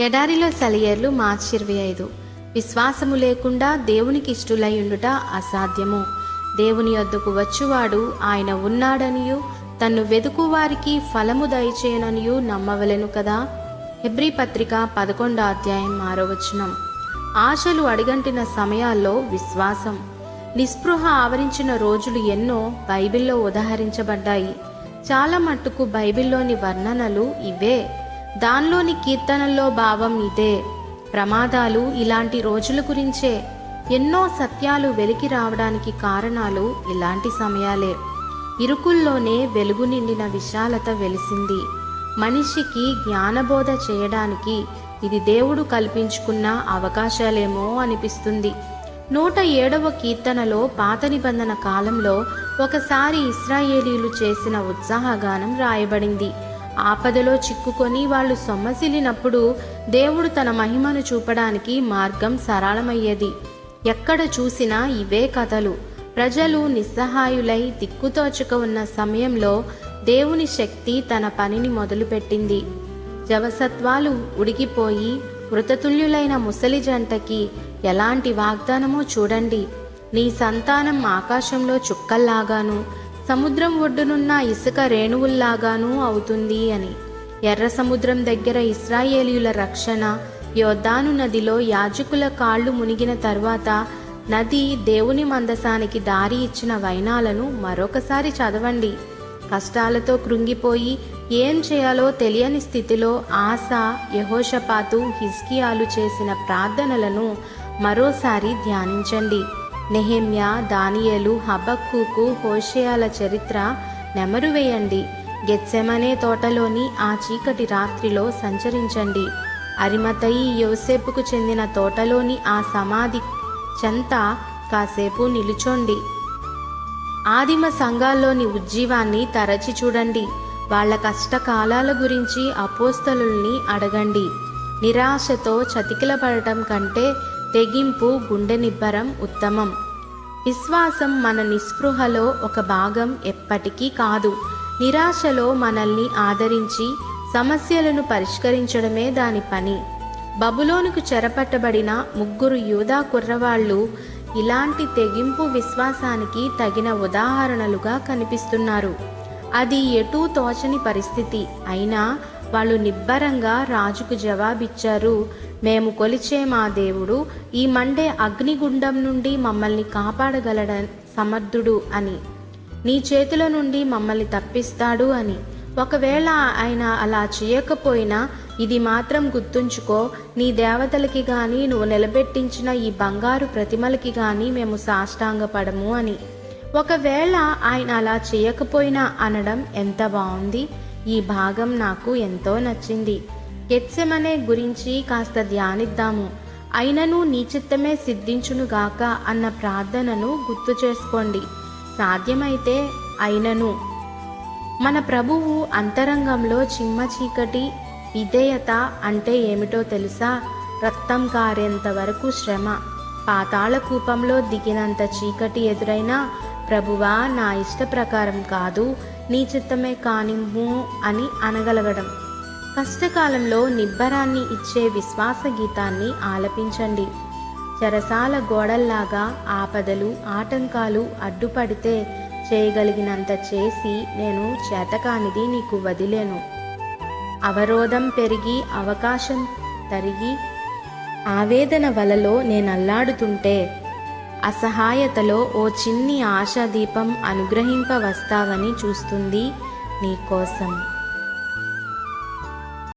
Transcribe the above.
ఎడారిలో సెలయేర్లు మార్చి ఇరవై ఐదు. విశ్వాసము లేకుండా దేవునికి ఇష్టులై ఉండుట అసాధ్యము. దేవుని వద్దకు వచ్చువాడు ఆయన ఉన్నాడనియు తన్ను వెదుకు వారికి ఫలము దయచేయననియు నమ్మవలెను కదా? హెబ్రీ పత్రిక పదకొండో అధ్యాయం ఆరో వచనం. ఆశలు అడిగంటిన సమయాల్లో విశ్వాసం. నిస్పృహ ఆవరించిన రోజులు ఎన్నో బైబిల్లో ఉదహరించబడ్డాయి. చాలా మట్టుకు బైబిల్లోని వర్ణనలు ఇవే. దానిలోని కీర్తనల్లో భావం ఇదే. ప్రమాదాలు ఇలాంటి రోజుల గురించే ఎన్నో సత్యాలు వెలికి రావడానికి కారణాలు ఇలాంటి సమయాలే. ఇరుకుల్లోనే వెలుగు నిండిన విశాలత వెలిసింది. మనిషికి జ్ఞానబోధ చేయడానికి ఇది దేవుడు కల్పించుకున్న అవకాశాలేమో అనిపిస్తుంది. నూట ఏడవ కీర్తనలో పాత నిబంధన కాలంలో ఒకసారి ఇస్రాయేలీలు చేసిన ఉత్సాహగానం రాయబడింది. ఆపదలో చిక్కుకొని వాళ్ళు సొమ్మసిల్లినప్పుడు దేవుడు తన మహిమను చూపడానికి మార్గం సరళమయ్యేది. ఎక్కడ చూసినా ఇవే కథలు. ప్రజలు నిస్సహాయులై దిక్కుతోచుక ఉన్న సమయంలో దేవుని శక్తి తన పనిని మొదలుపెట్టింది. జవసత్వాలు ఉడికిపోయి మృతతుల్యులైన ముసలి జంటకి ఎలాంటి వాగ్దానమో చూడండి. నీ సంతానం ఆకాశంలో చుక్కల్లాగాను సముద్రం ఒడ్డునున్న ఇసుక రేణువుల్లాగానూ అవుతుంది అని. ఎర్ర సముద్రం దగ్గర ఇస్రాయేలీయుల రక్షణ యోద్ధాను నదిలో యాజకుల కాళ్ళు మునిగిన తర్వాత నది దేవుని మందసానికి దారి ఇచ్చిన వైనాలను మరొకసారి చదవండి. కష్టాలతో కృంగిపోయి ఏం చేయాలో తెలియని స్థితిలో ఆశ యహోషపాతు హిజ్కియాలు చేసిన ప్రార్థనలను మరోసారి ధ్యానించండి. నెహెమ్య దానియలు హబక్కుకు హోషేయాల చరిత్ర నెమరు వేయండి. గెత్సెమనే తోటలోని ఆ చీకటి రాత్రిలో సంచరించండి. అరిమతయి యోసేపుకు చెందిన తోటలోని ఆ సమాధి చెంత కాసేపు నిలుచోండి. ఆదిమ సంఘాల్లోని ఉజ్జీవాన్ని తరచి చూడండి. వాళ్ళ కష్టకాలాల గురించి అపోస్తలుల్ని అడగండి. నిరాశతో చతికిలపడటం కంటే తెగింపు గుండె నిబ్బరం ఉత్తమం. విశ్వాసం మన నిస్పృహలో ఒక భాగం ఎప్పటికీ కాదు. నిరాశలో మనల్ని ఆదరించి సమస్యలను పరిష్కరించడమే దాని పని. బబులోనుకు చెరపట్టబడిన ముగ్గురు యూదా కుర్రవాళ్ళు ఇలాంటి తెగింపు విశ్వాసానికి తగిన ఉదాహరణలుగా కనిపిస్తున్నారు. అది ఎటూ తోచని పరిస్థితి. అయినా వాళ్ళు నిబ్బరంగా రాజుకు జవాబిచ్చారు మేము కొలిచే మా దేవుడు ఈ మండే అగ్నిగుండం నుండి మమ్మల్ని కాపాడగలడ సమర్థుడు అని. నీ చేతుల నుండి మమ్మల్ని తప్పిస్తాడు అని. ఒకవేళ ఆయన అలా చేయకపోయినా ఇది మాత్రం గుర్తుంచుకో నీ దేవతలకి గాని నువ్వు నిలబెట్టించిన ఈ బంగారు ప్రతిమలకి గాని మేము సాష్టాంగపడము అని. ఒకవేళ ఆయన అలా చేయకపోయినా అనడం ఎంత బాగుంది ఈ భాగం నాకు ఎంతో నచ్చింది. గెత్సెమనే గురించి కాస్త ధ్యానిద్దాము. అయినను నీ చిత్తమే సిద్ధించునుగాక అన్న ప్రార్థనను గుర్తు చేసుకోండి. సాధ్యమైతే అయినను. మన ప్రభువు అంతరంగంలో చిమ్మ చీకటి విధేయత అంటే ఏమిటో తెలుసా? రక్తం కారేంత వరకు శ్రమ. పాతాళ కూపంలో దిగినంత చీకటి ఎదురైనా ప్రభువా నా ఇష్ట ప్రకారం కాదు. నీ చిత్తమే కానిమ్ము అని అనగలగడం. కష్టకాలంలో నిబ్బరాన్ని ఇచ్చే విశ్వాస గీతాన్ని ఆలపించండి. చెరసాల గోడల్లాగా ఆపదలు ఆటంకాలు అడ్డుపడితే చేయగలిగినంత చేసి నేను చేతకానిది నీకు వదిలేను. అవరోధం పెరిగి అవకాశం తరిగి ఆవేదన వలలో నేను అల్లాడుతుంటే అసహాయతలో ఓ చిన్ని ఆశాదీపం అనుగ్రహింపవస్తావని చూస్తుంది నీకోసం